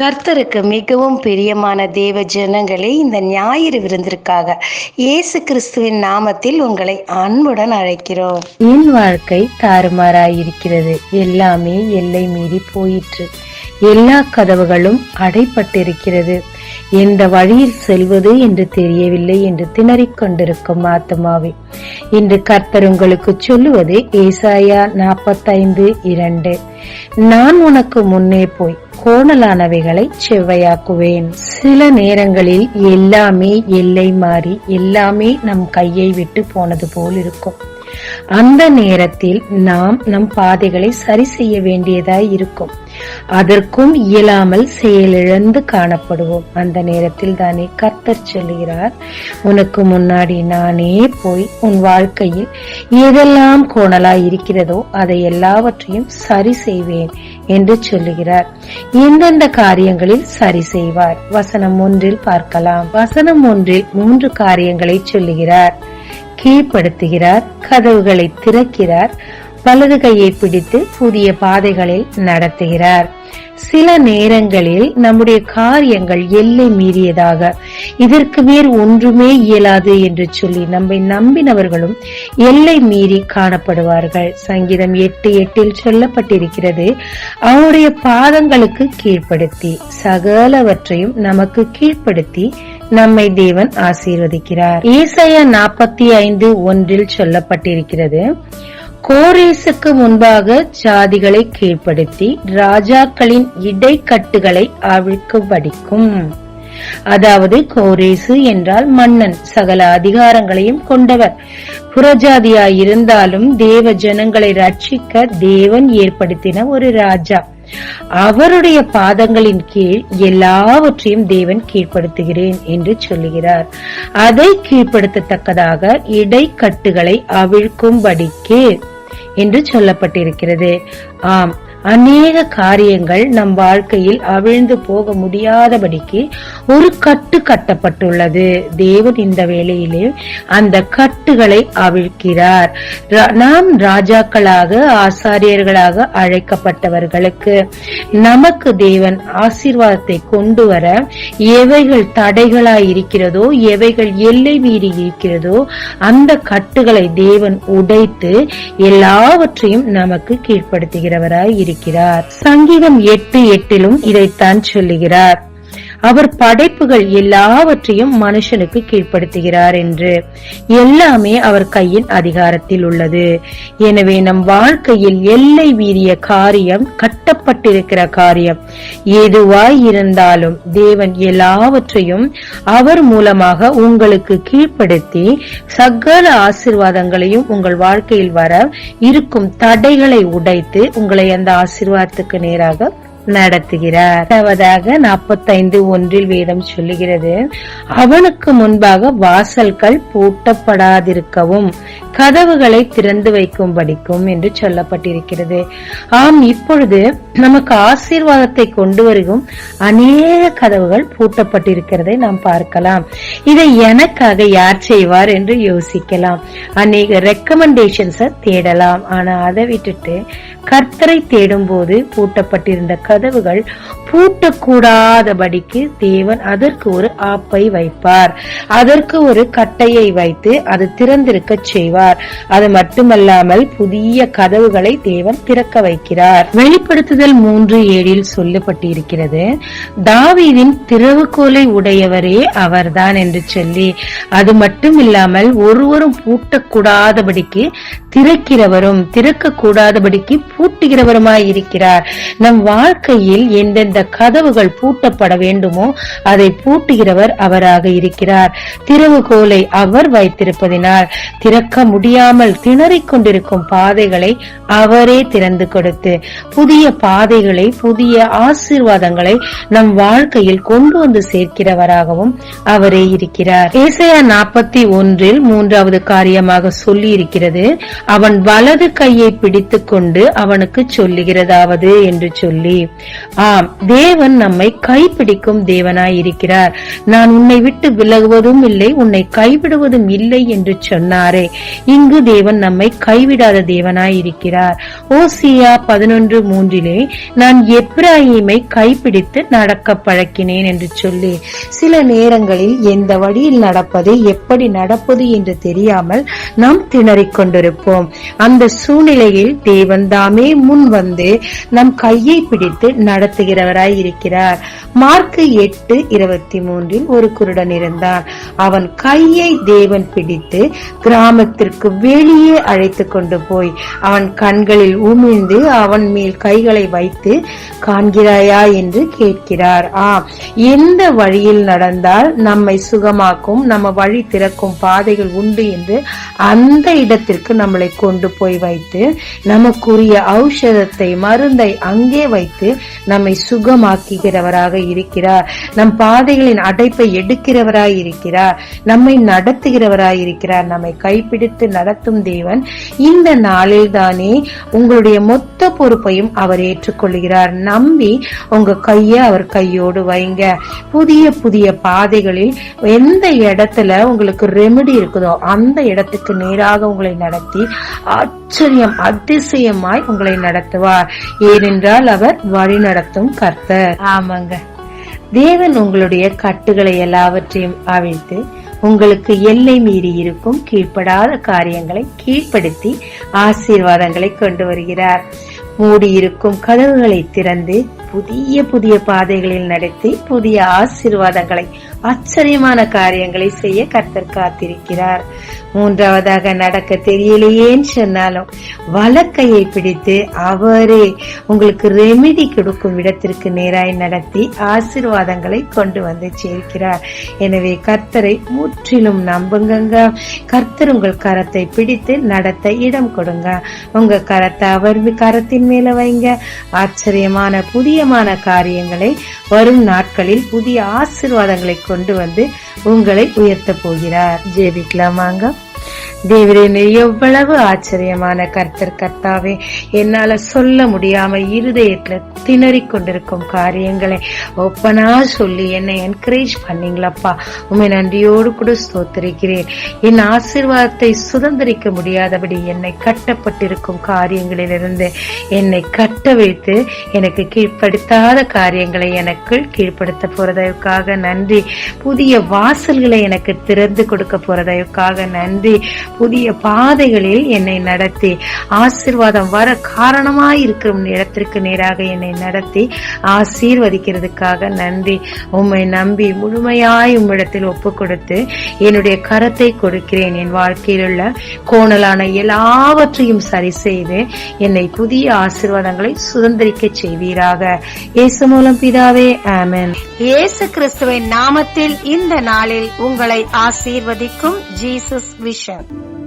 கர்த்தருக்கு மிகவும் பிரியமான தேவ ஜனங்களே இந்த ஞாயிறு விருந்திற்காக இயேசு கிறிஸ்துவின் நாமத்தில் உங்களை அன்புடன் அழைக்கிறோம். என் வாழ்க்கை தாறுமாறாயிருக்கிறது. எல்லாமே எல்லை மீறி போயிற்று. எல்லா கதவுகளும் அடைப்பட்டிருக்கிறது. எந்த வழியில் செல்வது என்று தெரியவில்லை என்று திணறிக் கொண்டிருக்கும் ஆத்மாவே இன்று கர்த்தர் உங்களுக்கு சொல்லுவது ஏசாயா நாற்பத்தைந்து இரண்டு. நான் உனக்கு முன்னே போய் கோணலானவைகளை செவ்வையாக்குவேன். சில நேரங்களில் எல்லாமே எல்லை மாறி எல்லாமே நம் கையை விட்டு போனது போல் இருக்கும். அந்த நேரத்தில் நாம் நம் பாதைகளை சரி செய்ய வேண்டியதாய் இருக்கும். அதற்கும் இயலாமல் செயலிழந்து காணப்படுவோம். அந்த நேரத்தில் தானே கர்த்தர் சொல்லுகிறார் உனக்கு முன்னாடி நானே போய் உன் வாழ்க்கையில் எதெல்லாம் கோணலாய் இருக்கிறதோ அதை எல்லாவற்றையும் சரி செய்வேன் என்று சொல்லுகிறார். எந்தெந்த காரியங்களில் சரி செய்வார்? வசனம் ஒன்றில் பார்க்கலாம். வசனம் ஒன்றில் மூன்று காரியங்களை சொல்லுகிறார். கீழ்ப்படுத்துகிறார் கதவுகளை திறக்கிறார் வலது கையை பிடித்து புதிய பாதைகளில் நடத்துகிறார். சில நேரங்களில் நம்முடைய காரியங்கள் எல்லை மீறியதாக இதற்கு மேல் ஒன்றுமே இயலாது என்று சொல்லி நம்மை நம்பினவர்களும் எல்லை மீறி காணப்படுவார்கள். சங்கீதம் எட்டு எட்டில் சொல்லப்பட்டிருக்கிறது அவருடைய பாதங்களுக்கு கீழ்ப்படுத்தி சகலவற்றையும் நமக்கு கீழ்ப்படுத்தி நம்மை தேவன் ஆசீர்வதிக்கிறார். ஈசைய நாற்பத்தி ஐந்து ஒன்றில் சொல்லப்பட்டிருக்கிறது கோரேசுக்கு முன்பாக சாதிகளை கீழ்ப்படுத்தி ராஜாக்களின் இடைக்கட்டுகளை அவிழ்க்கும்படிக்கும் அதாவது கோரேசு என்றால் மன்னன் சகல அதிகாரங்களையும் கொண்டவர். புறஜாதியாயிருந்தாலும் தேவ ஜனங்களை ரட்சிக்க தேவன் ஏற்படுத்தின ஒரு ராஜா. அவருடைய பாதங்களின் கீழ் எல்லாவற்றையும் தேவன் கீழ்ப்படுத்துகிறேன் என்று சொல்லுகிறார். அதை கீழ்ப்படுத்தத்தக்கதாக இடைக்கட்டுகளை அவிழ்க்கும்படிக்கு என்று சொல்லப்பட்டிருக்கிறது. ஆம் அநேக காரியங்கள் நம் வாழ்க்கையில் அவிழ்ந்து போக முடியாதபடிக்கு ஒரு கட்டு கட்டப்பட்டுள்ளது. தேவன் இந்த வேளையிலே அந்த கட்டுகளை அவிழ்க்கிறார். நாம் ராஜாக்களாக ஆசாரியர்களாக அழைக்கப்பட்டவர்களுக்கு நமக்கு தேவன் ஆசீர்வாதத்தை கொண்டு வர எவைகள் தடைகளாய் இருக்கிறதோ எவைகள் எல்லை மீறி இருக்கிறதோ அந்த கட்டுகளை தேவன் உடைத்து எல்லாவற்றையும் நமக்கு கீழ்ப்படுத்துகிறவராய் இருக்கிறார். சங்கீதம் எட்டு எட்டிலும் இதைத்தான் சொல்லுகிறார். அவர் படைப்புகள் எல்லாவற்றையும் மனுஷனுக்கு கீழ்ப்படுத்துகிறார் என்று. எல்லாமே அவர் கையின் அதிகாரத்தில் உள்ளது. எனவே நம் வாழ்க்கையில் எல்லை மீறிய காரியம் சொல்லப்பட்டிருக்கிற காரியம். எதுவாய் இருந்தாலும் தேவன் எல்லாவற்றையும் அவர் மூலமாக உங்களுக்கு கீழ்ப்படுத்தி சகல ஆசிர்வாதங்களையும் உங்கள் வாழ்க்கையில் வர இருக்கும் தடைகளை உடைத்து உங்களை அந்த ஆசிர்வாதத்துக்கு நேராக நடத்துகிறார். இரண்டாவதாக நாற்பத்தைந்து ஒன்றில் வேதம் சொல்லுகிறது அவனுக்கு முன்பாக வாசல்கள் பூட்டப்படாதிருக்கவும் கதவுகளை திறந்து வைக்கும்படிக்கும் என்று சொல்லப்பட்டிருக்கிறது. ஆம் இப்பொழுது நமக்கு ஆசீர்வாதத்தை கொண்டு வருகும் அநேக கதவுகள் பூட்டப்பட்டிருக்கிறதை நாம் பார்க்கலாம். இதை எனக்காக யார் செய்வார் என்று யோசிக்கலாம். அநேக ரெக்கமெண்டேஷன்ஸ தேடலாம். ஆனா அதை விட்டுட்டு கர்த்தரை தேடும் போது பூட்டப்பட்டிருந்த கதவுகள் பூட்டக்கூடாதபடிக்கு தேவன் அதற்கு ஒரு ஆப்பை வைப்பார். அதற்கு ஒரு கட்டையை வைத்து அது திறந்திருக்க செய்வார். அது மட்டுமல்லாமல் புதிய கதவுகளை தேவன் திறக்க வைக்கிறார். வெளிப்படுத்துதல் மூன்று ஏழில் சொல்லப்பட்டிருக்கிறது. தாவீதின் திறவுகோலை உடையவரே அவர்தான் என்று சொல்லி அது மட்டும் இல்லாமல் ஒருவரும் பூட்டக்கூடாதபடிக்கு திறக்கிறவரும் திறக்க கூடாதபடிக்கு பூட்டுகிறவருமாய் இருக்கிறார் நம் வாழ்க்கையில் எந்தெந்த கதவுகள் பூட்டப்பட வேண்டுமோ அதை பூட்டுகிறவர் அவராக இருக்கிறார். திறவுகோலை அவர் வைத்திருப்பதினால் திறக்க முடியாமல் திணறிக் கொண்டிருக்கும் பாதைகளை அவரே திறந்து கொடுத்து புதிய பா பாதைகளை புதிய ஆசீர்வாதங்களை நம் வாழ்க்கையில் கொண்டு வந்து சேர்க்கிறவராகவும் அவரே இருக்கிறார். ஏசையா நாற்பத்தி ஒன்றில் மூன்றாவது காரியமாக சொல்லி இருக்கிறது அவன் வலது கையை பிடித்துக் கொண்டு அவனுக்கு சொல்லுகிறதாவது என்று சொல்லி ஆம் தேவன் நம்மை கைப்பிடிக்கும் தேவனாய் இருக்கிறார் நான் உன்னை விட்டு விலகுவதும் இல்லை உன்னை கைவிடுவதும் இல்லை என்று சொன்னாரே. இங்கு தேவன் நம்மை கைவிடாத தேவனாய் இருக்கிறார் ஓசியா பதினொன்று மூன்றிலே நான் எப்ராஹிமை கைப்பிடித்து நடக்க பழக்கினேன் என்று சொல்லி சில நேரங்களில் எந்த வழியில் நடப்பது எப்படி நடப்பது என்று தெரியாமல் நாம் திணறிக் கொண்டிருப்போம். அந்த சூழ்நிலையில் தேவன் தாமே முன் வந்து நம் கையை பிடித்து நடத்துகிறவராய் இருக்கிறார். மார்க்கு எட்டு இருபத்தி மூன்றில் ஒரு குருடன் இருந்தான் அவன் கையை தேவன் பிடித்து கிராமத்திற்கு வெளியே அழைத்து கொண்டு போய் அவன் கண்களில் உமிழ்ந்து அவன் மேல் கைகளை வைத்து காண்கிறாயா என்று கேட்கிறார். ஆம் எந்த வழியில் நடந்தால் நம்மை சுகமாக்கும் நம்ம வழி திறக்கும் பாதைகள் உண்டு என்று அந்த இடத்திற்கு நம்மளை கொண்டு போய் வைத்து நமக்குரிய ஔஷதத்தை மருந்தை அங்கே வைத்து நம்மை சுகமாக்குகிறவராக இருக்கிறார். நம் பாதைகளின் அடைப்பை எடுக்கிறவராய் இருக்கிறார். நம்மை நடத்துகிறவராய் இருக்கிறார். நம்மை கைப்பிடித்து நடத்தும் தேவன் இந்த நாளில் தானே உங்களுடைய மொத்த பொறுப்பையும் அவர் ஏற்றுக்கொள்கிறார் நம்பி உங்க கைய அவர் கையோடு வைங்க. புதிய புதிய பாதைகளில் எந்த இடத்துல உங்களுக்கு ரெமெடி இருக்குதோ அந்த இடத்துக்கு நேராக உங்களை நடத்தி ஆச்சரியம் அதிசயமாய் உங்களை நடத்துவார். ஏனென்றால் அவர் வழி நடத்தும் கர்த்தர். ஆமாங்க. தேவன் உங்களுடைய கட்டுகளை எல்லாவற்றையும் அவிழ்த்து உங்களுக்கு எல்லை மீறி இருக்கும் கீழ்ப்படாத காரியங்களை கீழ்ப்படுத்தி ஆசீர்வாதங்களை கொண்டு வருகிறார். மூடியிருக்கும் கதவுகளை திறந்து புதிய புதிய பாதைகளில் நடத்தி புதிய ஆசீர்வாதங்களை ஆச்சரியமான காரியங்களை செய்ய கர்த்தர் காத்திருக்கிறார். மூன்றாவதாக நடக்க தெரியலையேன்னு சொன்னாலும் வழக்கையை பிடித்து அவரே உங்களுக்கு ரெமிடி கொடுக்கும் இடத்திற்கு நேராய் நடத்தி ஆசிர்வாதங்களை கொண்டு வந்து சேர்க்கிறார். எனவே கர்த்தரை முற்றிலும் நம்புங்க கர்த்தர் உங்கள் கரத்தை பிடித்து நடத்த இடம் கொடுங்க. உங்க கரத்தை அவர் கரத்தின் மேல வைங்க. ஆச்சரியமான புதியமான காரியங்களை வரும் நாட்களில் புதிய ஆசிர்வாதங்களை கொண்டு வந்து உங்களை உயர்த்த போகிறார். ஜெபிக்கலாமாங்க? தேவரே எவ்வளவு ஆச்சரியமான கர்த்தர் கர்த்தாவே. என்னால சொல்ல முடியாம இருதயத்துல திணறிக் கொண்டிருக்கும் காரியங்களை ஒப்பனா சொல்லி என்னை என்கரேஜ் பண்ணீங்களப்பா. உண்மை நன்றியோடு கூட ஸ்தோத்திருக்கிறேன். என் ஆசீர்வாதத்தை சுதந்திரிக்க முடியாதபடி என்னை கட்டப்பட்டிருக்கும் காரியங்களிலிருந்து என்னை கட்ட வைத்து எனக்கு கீழ்ப்படுத்தாத காரியங்களை எனக்கு கீழ்ப்படுத்த போறதற்காக நன்றி. புதிய வாசல்களை எனக்கு திறந்து கொடுக்க போறதற்காக நன்றி. புதிய பாதைகளில் என்னை நடத்தி. ஆசீர்வாதம் வர காரணமாய் இருக்கும் இடத்திற்கு நேராக என்னை நடத்தி. ஆசீர்வதிக்கிறதுக்காக நன்றி. உம்மை நம்பி முழுமையாய் உம்மிடத்தில் ஒப்பு கொடுத்து என்னுடைய கரத்தை கொடுக்கிறேன். என் வாழ்க்கையில் உள்ள கோணலான எல்லாவற்றையும் சரி செய்து என்னை புதிய ஆசீர்வாதங்களை சுதந்திரிக்க செய்வீராக. இயேசு மூலம் பிதாவே ஆமன். இயேசு கிறிஸ்துவின் நாமத்தில் இந்த நாளில் உங்களை ஆசீர்வதிக்கும் Jesus Vision.